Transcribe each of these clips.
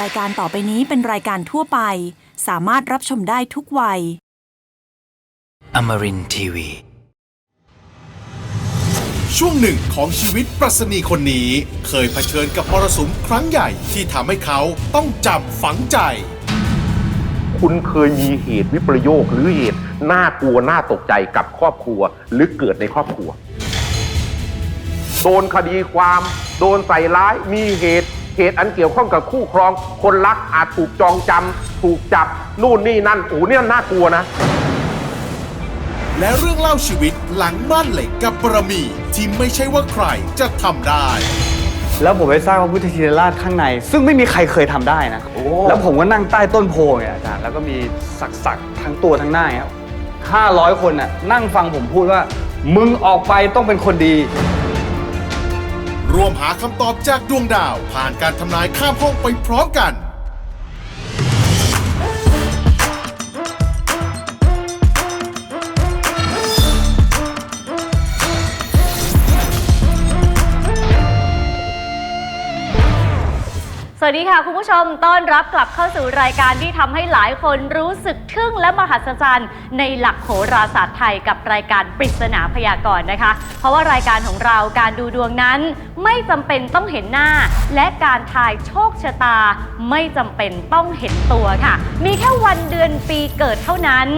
รายการต่อไปนี้เป็นรายการทั่วไป สามารถรับชมได้ทุกวัย Amarin Tiwi. ช่วงหนึ่งของชีวิตปรัชนีคนนี้ เคยเผชิญกับมรสุมครั้งใหญ่ที่ทำให้เขาต้องจำฝังใจ คุณเคยมีเหตุวิปโยคหรือเหตุน่ากลัวน่าตกใจกับครอบครัว หรือเกิดในครอบครัว โดนคดีความ โดนใส่ร้ายมีเหตุ เหตุอันเกี่ยวข้องกับคู่ครอง คนรักอาจถูกจองจำถูกจับ นู่นนี่นั่นโอ้โหเนี่ยน่ากลัวนะ และเรื่องเล่าชีวิตหลังบ้านเหล็กกับบารมี ที่ไม่ใช่ว่าใครจะทำได้ แล้วผมไปสร้างพระพุทธชินราชข้างใน ซึ่งไม่มีใครเคยทำได้นะ โอ้ แล้วผมก็นั่งใต้ต้นโพไงอาจารย์แล้วก็มีสักสักๆทั้งตัวทั้งหน้าครับห้าร้อยคนน่ะนั่งฟังผมพูดว่า มึงออกไปต้องเป็นคนดี ร่วมหาคำตอบจากดวงดาว ผ่านการทำนายข้ามห้องไปพร้อมกัน สวัสดีค่ะ คุณผู้ชมต้อนรับกลับเข้าสู่รายการที่ทำให้หลายคนรู้สึกทึ่งและมหัศจรรย์ ในหลักโหราศาสตร์ไทยกับรายการปริศนาพยากรณ์นะคะ เพราะว่ารายการของเราการดูดวงนั้น ไม่จำเป็นต้องเห็นหน้า และการทายโชคชะตา ไม่จำเป็นต้องเห็นตัวค่ะ มีแค่วันเดือนปีเกิดเท่านั้น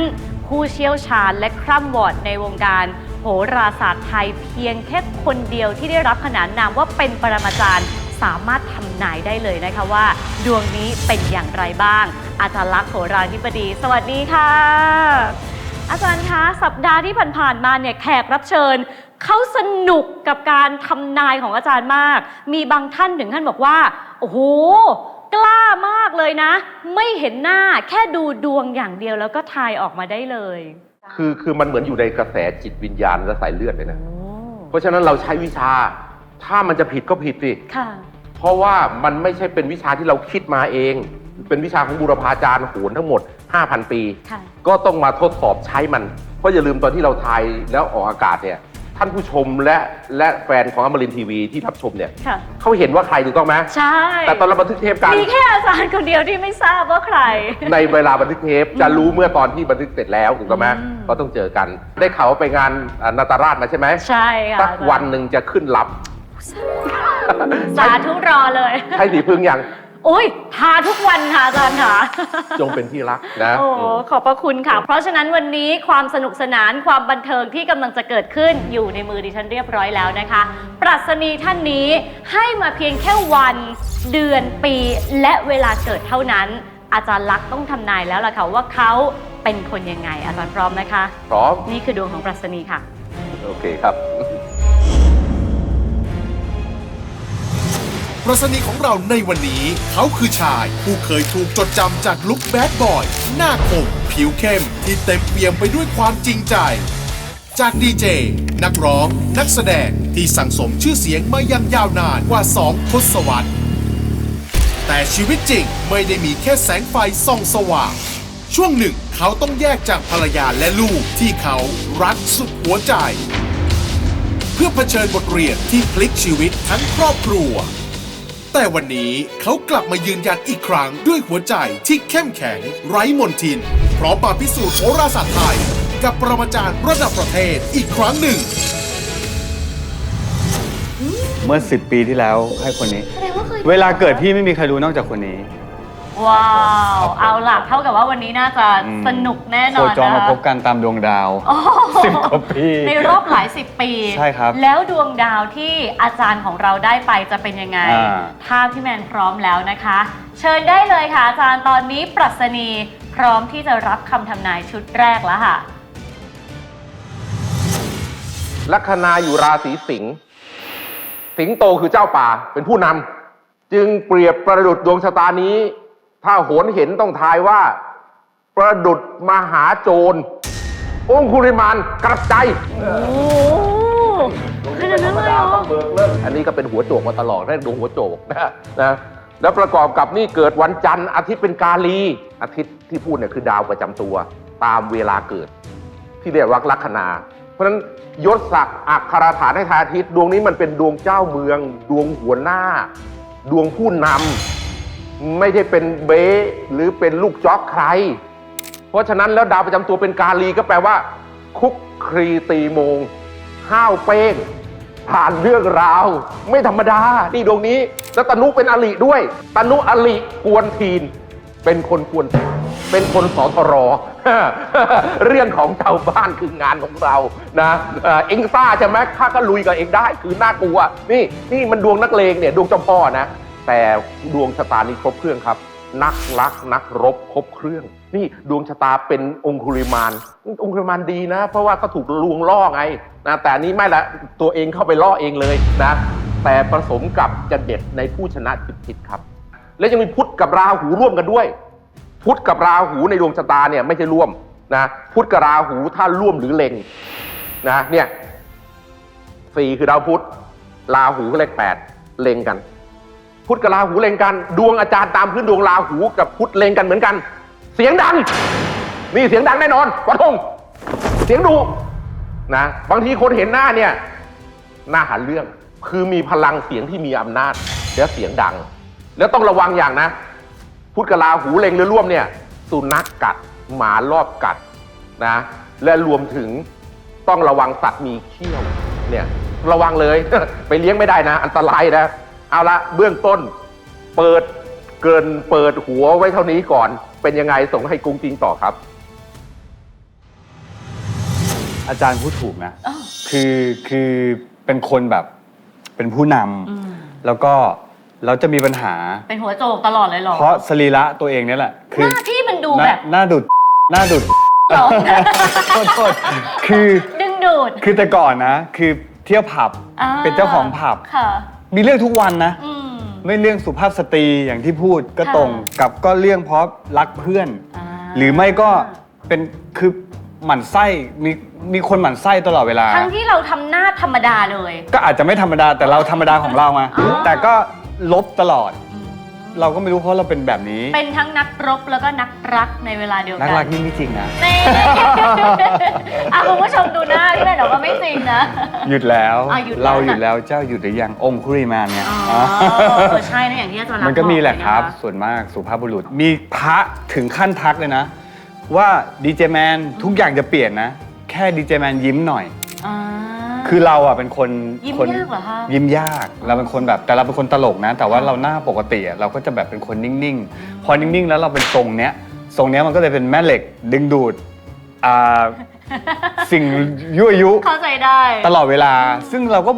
ผู้เชี่ยวชาญและคร่ำวอดในวงการโหราศาสตร์ไทยเพียงแค่คนเดียวที่ได้รับขนานนามว่าเป็นปรมาจารย์ สามารถทำนายได้เลยนะคะว่า ดวงนี้เป็นอย่างไรบ้าง อาจารย์ลักษณ์โหราธิบดี สวัสดีค่ะ อาจารย์คะสัปดาห์ที่ผ่านๆมาเนี่ยแขกรับเชิญเขาสนุกกับการทำนายของอาจารย์มาก มีบางท่านถึงขั้นบอกว่า โอ้โหกล้ามากเลยนะ ไม่เห็นหน้าแค่ดูดวงอย่างเดียวแล้วก็ทายออกมาได้เลย คือคือมันเหมือนอยู่ในกระแสจิตวิญญาณและสายเลือดเลยนะโอ้เพราะฉะนั้นเราใช้วิชา ถ้ามันจะผิดก็ผิดสิ ค่ะ เพราะว่ามันไม่ใช่เป็นวิชาที่เราคิดมาเอง เป็นวิชาของบูรพาจารย์โหนทั้งหมด 5,000 ปี ค่ะ ก็ต้องมาทดสอบใช้มัน เพราะอย่าลืมตอนที่เราทายแล้วออกอากาศเนี่ย ท่านผู้ชมและและแฟนของอมรินทร์ทีวีที่รับชมเนี่ยค่ะ เขาเห็นว่าใครถูกต้องไหมใช่ แต่ตอนเราบันทึกเทปกัน มีแค่อาจารย์คนเดียวที่ไม่ทราบว่าใคร ในเวลาบันทึกเทปจะรู้เมื่อตอนที่บันทึกเสร็จแล้วถูกต้องไหมอืม ก็ต้องเจอกัน ได้ข่าวว่าไปงานอ่านาตาราชมาใช่ไหมใช่ค่ะสักวันหนึ่งจะขึ้นรับ สาธุรอเลย ใช่สีพึ่งยัง โอ้ยทาทุกวันค่ะอาจารย์ค่ะ จงเป็นที่รักนะโอ้อืมขอบพระคุณค่ะ เพราะฉะนั้นวันนี้ความสนุกสนานความบันเทิงที่กำลังจะเกิดขึ้นอยู่ในมือดิฉันเรียบร้อยแล้วนะคะ ปรัชนีท่านนี้ให้มาเพียงแค่วัน เดือนปี และเวลาเกิดเท่านั้น อาจารย์ลักษณ์ต้องทำนายแล้วล่ะค่ะว่าเขาเป็นคนยังไง อาจารย์พร้อมนะคะ พร้อมนี่คือดวงของปรัชนีค่ะ โอเคครับ รัชนีของเราในวันนี้ เขาคือชาย ผู้เคยถูกจดจำจากลุคแบดบอย หน้าคม ผิวเข้ม ที่เต็มเปี่ยมไปด้วยความจริงใจ จากดีเจ นักร้อง นักแสดงที่สั่งสมชื่อเสียงมายังยาวนานกว่าสองทศวรรษแต่ชีวิตจริงไม่ได้มีแค่แสงไฟส่องสว่าง ช่วงหนึ่งเขาต้องแยกจากภรรยาและลูกที่เขารักสุดหัวใจ เพื่อเผชิญบทเรียนที่พลิกชีวิตทั้งครอบครัว แต่วันนี้เขากลับมายืนยันอีกครั้งด้วยหัวใจที่เข้มแข็ง ไร้มนทิน พร้อมมาพิสูจน์โหราศาสตร์ไทย กับปรมาจารย์ระดับประเทศอีกครั้งหนึ่ง เมื่อ 10 ปีที่แล้วให้คนนี้แสดงว่าเคยเวลาเกิดพี่ไม่มีใครรู้นอกจากคนนี้ ว้าว เอาล่ะเท่ากับว่าวันนี้น่าจะอืม สนุกแน่นโคอนจรนะมาคะพบกันตามดวงดาวโอ้โหสิบกว่าปี ในรอบหลายสิบปี ใช่ครับแล้วดวงดาวที่อาจารย์ของเราได้ไปจะเป็นยังไง อ่า ถ้าพี่แมนพร้อมแล้วนะคะ เชิญได้เลยค่ะอาจารย์ตอนนี้ปรัชนีพร้อมที่จะรับคำทำนายชุดแรกแล้วค่ะ ลัคนาอยู่ราศีสิงห์สิงโตคือเจ้าป่าเป็นผู้นำจึงเปรียบประดุดดวงชะตานี้ ถ้าโหนเห็นต้องทายว่า ประดุดมหาโจร องคุริมานกระจายโอ้ขนาดนั้นเลยเหรออันนี้ก็เป็นหัวโจกมาตลอดเรียกดวงหัวโจกนะนะแล้วประกอบกับนี่เกิดวันจันทร์อาทิตย์เป็นกาลีอาทิตย์ที่พูดเนี่ยคือดาวประจำตัว ตามเวลาเกิด ที่เรียกว่าลัคนา เพราะฉะนั้นยศศักดิ์อักขราฐานให้ทายอาทิตย์ดวงนี้มันเป็นดวงเจ้าเมือง ดวงหัวหน้า ดวงผู้นำ ไม่ได้เป็นเบ้หรือเป็นลูกจ๊อกใคร เพราะฉะนั้นแล้วดาวประจำตัวเป็นกาลีก็แปลว่า คุกครีตีโมง ห้าวเป้ง ผ่านเรื่องราว ไม่ธรรมดา นี่ดวงนี้ แล้วตนุเป็นอลิด้วย ตนุอลิกวนทีน เป็นคนกวนทีนเป็นคนสอทร เรื่องของชาวบ้านคืองานของเรานะเอ่อเอ็งซ่าใช่ไหมข้าก็ลุยกับเองได้ คือน่ากลัว นี่นี่มันดวงนักเลงเนี่ย ดวงเจ้าพ่อนะ แต่ดวงชะตานี้ครบเครื่องครับ นักรักนักรบครบเครื่อง นี่ดวงชะตาเป็นองคุริมานองคุริมานดีนะ เพราะว่าก็ถูกลวงล่อไงนะแต่อันนี้ไม่ละตัวเองเข้าไปล่อเองเลยนะ แต่ผสมกับจะเด็ดในผู้ชนะผิดๆครับ และยังมีพุทธกับราหูร่วมกันด้วย พุทธกับราหูในดวงชะตาเนี่ยไม่ใช่ร่วมนะพุทธกับราหูถ้าร่วมหรือเล็งนะเนี่ยสี่คือดาวพุธราหูก็เลขแปดเล็งกัน พุทธกับราหูเล็งกัน ดวงอาจารย์ตามพื้นดวงราหูกับพุทธเล็งกันเหมือนกัน เสียงดังนี่เสียงดังแน่นอนวัทงเสียงดุนะบางทีคนเห็นหน้าเนี่ยหน้าหาเรื่องคือมีพลังเสียงที่มีอำนาจแล้วเสียงดัง แล้วต้องระวังอย่างนะ พุทธกบลาหูเล็งหรือร่วมเนี่ย สุนัขกกัดหมารอบกัดนะและรวมถึงต้องระวังสัตว์มีเขี้ยวเนี่ยระวังเลย ไปเลี้ยงไม่ได้นะ อันตรายนะ เอาละเบื้องต้นเปิดเกินเปิดหัวไว้เท่านี้ก่อน เป็นยังไงส่งให้กุ้งจริงต่อครับ อาจารย์พูดถูกนะ อ้าวคือคือเป็นคนแบบเป็นผู้นอืมำแล้วก็เราจะมีปัญหา เป็นหัวโจกตลอดเลยเหรอ เพราะสรีระตัวเองเนี่ยแหละหคือน้าที่มันดูหน้าแบบหน้าดุดหน้าดุดหรอ โทษโทษคือดึงดูดคือแต่ก่อนนะ คือเที่ยวผับ อ่าเป็นเจ้าของผับ ค่ะ มีเรื่องทุกวันนะ อืม ไม่เรื่องสุภาพสตรีอย่างที่พูดก็ค่ะตรงกับก็เรื่องเพราะรักเพื่อนาหรือไม่ก็เป็นคือหมั่นไส้มีมีคนหมั่นไส้ตลอดเวลา ทั้งที่เราทำหน้าธรรมดาเลย ก็อาจจะไม่ธรรมดาแต่เราธรรมดาของเรามา อ๋อ แต่ก็ลบตลอดอืม เราก็ไม่รู้เพราะเราเป็นแบบนี้ เป็นทั้งนักรบแล้วก็นักรักในเวลาเดียวกันักรักนี่ไม่จริงนะ นี่อะคุณผู้ชมดูหน้าพี่แม่บอกว่าไม่จริงนะ หยุดแล้ว อะหยุดแล้ว เราหยุดแล้วเจ้าหยุดหรือยังองคุริมานเนี่ยอ๋อเออใช่นะอย่างที่อาจารย์รักมันก็มีแหละอกเยครับนะะส่วนมากสุภาพบุรุษ มีพระถึงขั้นทักเลยนะ ว่าดีเจแมนทุกอย่างจะเปลี่ยนนะ แค่ดีเจแมนยิ้มหน่อยอ่า คือเราอะเป็นคนยิ้มคนยากเหรอคะ ยิ้มยากเราเป็นคนแบบแต่เราเป็นคนตลกนะ แต่ว่าเราหน้าปกติอะเราก็จะแบบเป็นคนนิ่งๆ พอนิ่งๆ แล้วเราเป็นทรงเนี้ยทรงเนี้ยมันก็เลยเป็นแม่เหล็กดึงดูดอ่าสิ่งยั่วยุ เข้าใจได้ ตลอดเวลา ซึ่งเราก็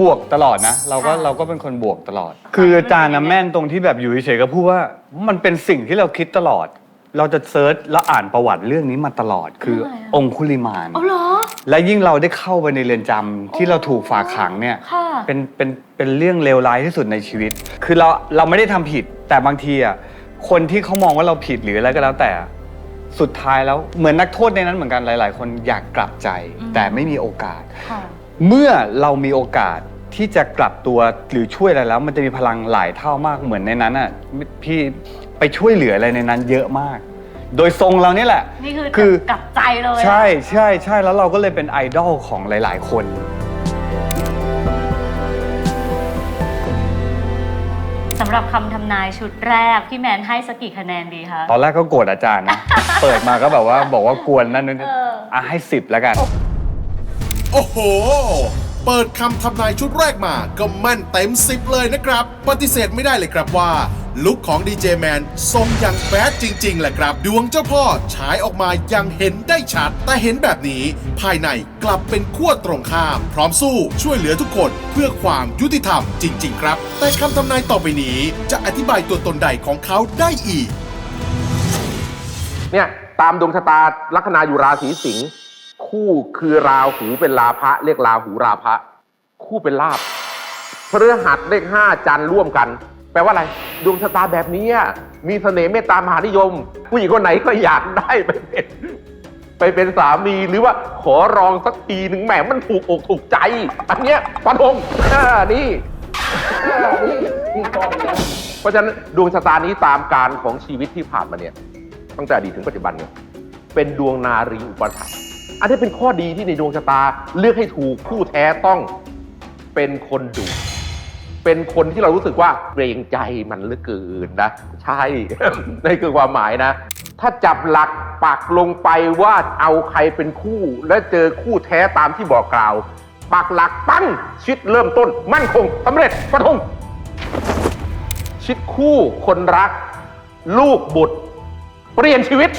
บวกตลอดนะ เราก็ค่ะเราก็เป็นคนบวกตลอด คืออาจารย์นะแม่นตรงที่แบบอยู่เฉยๆก็พูดว่า มันเป็นสิ่งที่เราคิดตลอด เราจะเซิร์ชแล้วอ่านประวัติเรื่องนี้มาตลอดคือองคุลิมาน เอาเหรอ และยิ่งเราได้เข้าไปในเรือนจำที่เราถูกฝากขังเนี่ยค่ะ เป็นเป็นเป็นเรื่องเลวร้ายที่สุดในชีวิต คือเราเราไม่ได้ทำผิด แต่บางทีอะคนที่เขามองว่าเราผิดหรืออะไรก็แล้วแต่ สุดท้ายแล้วเหมือนนักโทษในนั้นเหมือนกันหลาย ๆ คนอยากกลับใจอืมแต่ไม่มีโอกาส ค่ะ เมื่อเรามีโอกาสที่จะกลับตัวหรือช่วยอะไรแล้ว มันจะมีพลังหลายเท่ามากเหมือนในนั้นอะพี่ไป ช่วยเหลืออะไรในนั้นเยอะมาก โดยทรงเรานี่แหละ นี่คือคือ กลับใจเลยอะใช่ใช่ใช่แล้วเราก็เลยเป็นไอดอลของหลาย ๆ คน สำหรับคำทำนายชุดแรก พี่แมนให้สักกี่คะแนนดีคะ ตอนแรกก็โกรธอาจารย์นะ เปิดมาก็แบบว่าบอกว่ากวนนั่นนู่นเอออ่อะให้สิบแล้วกัน โอ้โห เปิดคำทำนายชุดแรกมาก็แม่นเต็มสิบเลยนะครับ ปฏิเสธไม่ได้เลยครับว่า ลุคของดีเจแมนทรงอย่างแบดจริงๆแหละครับ ดวงเจ้าพ่อฉายออกมาอย่างเห็นได้ชัด แต่เห็นแบบนี้ภายในกลับเป็นขั้วตรงข้าม พร้อมสู้ช่วยเหลือทุกคนเพื่อความยุติธรรมจริง ๆ ครับ แต่คำทำนายต่อไปนี้จะอธิบายตัวตนใดของเขาได้อีก เนี่ยตามดวงชะตาลัคนาอยู่ราศีสิงห์ คู่คือราหูเป็นลาภะเรียกราหูราภะคู่เป็นลาบพฤหัสเลขห้าจันทร์ร่วมกัน แปลว่าอะไรดวงชะตาแบบนี้มีเสน่ห์เมตตามหานิยม ผู้หญิงคนไหนก็อยากได้ไปเป็นไปเป็นสามีหรือว่าขอรองสักทีหนึ่งแหมมันถูกอกถูกใจ อันเนี้ยฟันธงนี่านี่เพราะฉะนั้นดวงชะตานี้ตามการของชีวิตที่ผ่านมาเนี่ย ตั้งแต่อดีตถึงปัจจุบันเนี่ยเป็นดวงนารีอุปถัมภ์ อันนี้เป็นข้อดีที่ในดวงชะตาเลือกให้ถูกคู่แท้ต้องเป็นคนดุเป็นคนที่เรารู้สึกว่าเกรงใจมันเหลือเกินนะ ใช่ นี่คือความหมายนะ ถ้าจับหลักปักลงไปว่าเอาใครเป็นคู่ และเจอคู่แท้ตามที่บอกกล่าว ปักหลักปั้งชีวิตเริ่มต้น มั่นคงสำเร็จประทงชีวิตคู่คนรัก ลูกบุตร เปลี่ยนชีวิต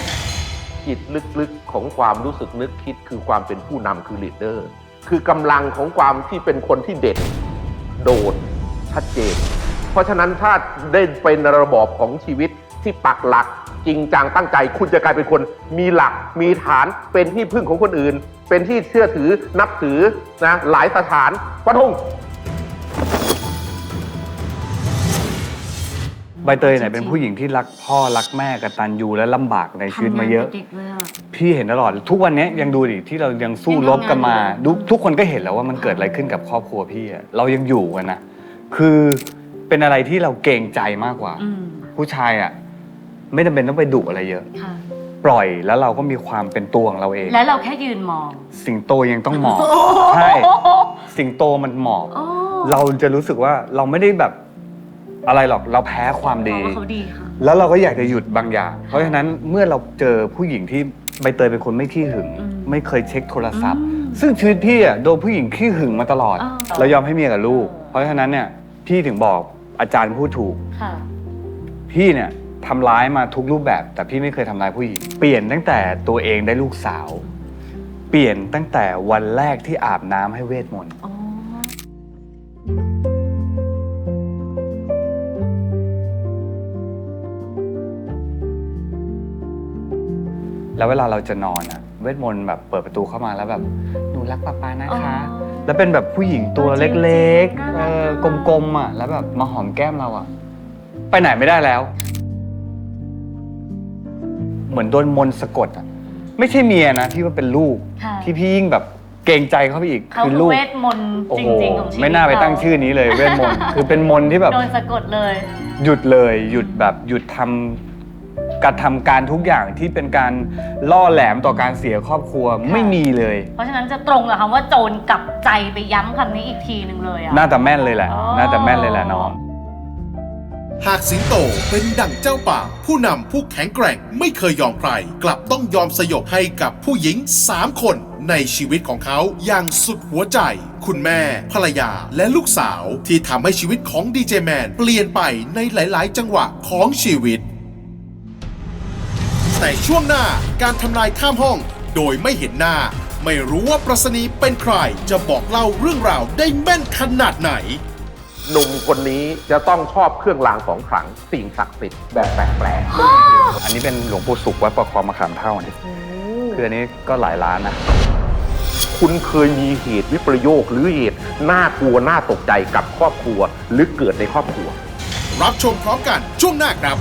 จิตลึกๆของความรู้สึกนึกคิดคือความเป็นผู้นำคือลีดเดอร์ คือกำลังของความที่เป็นคนที่เด่นโดดชัดเจน เพราะฉะนั้นถ้าได้เป็นระบอบของชีวิตที่ปักหลักจริงจังตั้งใจ คุณจะกลายเป็นคนมีหลักมีฐานเป็นที่พึ่งของคนอื่น เป็นที่เชื่อถือนับถือนะหลายสถานฟันธง ใบเตยเนี่ยเป็นผู้หญิงที่รักพ่อรักแม่กตัญญูและลำบากในชีวิตมาเยอะ ทำงนกับเด็กเลยอะ พี่เห็นตลอดทุกวันนี้ยังดูดิที่เรายังสู้รบกันมาดูทุกคนก็เห็นแล้วว่ามันเกิดอะไรขึ้นกับครอบครัวพี่อะเรายังอยู่กันนะคือเป็นอะไรที่เราเกรงใจมากกว่า อืมผู้ชายอะไม่จำเป็นต้องไปดุอะไรเยอะ ค่ะ ปล่อยแล้วเราก็มีความเป็นตัวของเราเอง และเราแค่ยืนมองสิงโตยังต้องหมอบใช่สิงโตมันหมอบโอ้เราจะรู้สึกว่าเราไม่ได้แบบ อะไรหรอกเราแพ้ความดีบอกว่าเขาดีค่ะ แล้วเราก็อยากจะหยุดบางอย่าง เพราะฉะนั้นเมื่อเราเจอผู้หญิงที่ใบเตยเป็นคนไม่ขี้หึง อืมไม่เคยเช็คโทรศัพท์ อืมซึ่งชีวิตพี่อะโดนผู้หญิงขี้หึงมาตลอด อ้าว เรายอมให้เมียกับลูกเออเพราะฉะนั้นเนี่ยพี่ถึงบอกอาจารย์พูดถูก ค่ะ พี่เนี่ยทำร้ายมาทุกรูปแบบ แต่พี่ไม่เคยทำร้ายผู้หญิง เปลี่ยนตั้งแต่ตัวเองได้ลูกสาว เปลี่ยนตั้งแต่วันแรกที่อาบน้ำให้เวทมนต์ อ๋อ แล้วเวลาเราจะนอนอะเวทมนต์แบบเปิดประตูเข้ามาแล้วแบบหนูรักป้าป้านะคะอ๋อแล้วเป็นแบบผู้หญิงตัวเล็กๆน่าเอรักอกลมๆอะแล้วแบบมาหอมแก้มเราอะ ไปไหนไม่ได้แล้ว เหมือนโดนมนต์สะกดอะไม่ใช่เมียนะที่ว่าเป็นลูก ค่ะ ที่พี่ยิ่งแบบเกรงใจเขาไปอีกเขาคือคือลูกเวทมนต์โอ้จโหริงๆของชีวิตไม่น่าไปตั้งเรชื่อนี้เลยเวทมนต์คือเป็นมนต์ที่แบบ โดนสะกดเลย หยุดเลยหยุดแบบหยุดทำ กระทำการทุกอย่างที่เป็นการล่อแหลมต่อการเสียครอบครัวไม่มีเลย เพราะฉะนั้นจะตรงกับคำว่าโจรกลับใจไปย้ำคำนี้อีกทีหนึ่งเลยอะ น่าจะแม่นเลยแหละ อ๋อ น่าจะแม่นเลยแหละน้อง หากสิงโตเป็นดั่งเจ้าป่า ผู้นำผู้แข็งแกร่งไม่เคยยอมใคร กลับต้องยอมสยบให้กับผู้หญิง 3 คนในชีวิตของเขาอย่างสุดหัวใจ คุณแม่ ภรรยาและลูกสาวที่ทำให้ชีวิตของดีเจแมนเปลี่ยนไปในหลาย ๆ จังหวะของชีวิต แต่ช่วงหน้าการทำนายข้ามห้อง โดยไม่เห็นหน้า ไม่รู้ว่าปรัชนีเป็นใครจะบอกเล่าเรื่องราวได้แม่นขนาดไหน หนุ่มคนนี้จะต้องชอบเครื่องรางของขลังสิ่งศักดิ์สิทธิ์แบบแปลกๆอันนี้เป็นหลวงปู่สุขวัดประคองมะขามเท่านี่คืออันนี้ก็หลายล้านนะคุณเคยมีเหตุวิปโยคหรือเหตุน่ากลัวน่าตกใจกับครอบครัว หรือเกิดในครอบครัว รับชมพร้อมกันช่วงหน้าครับ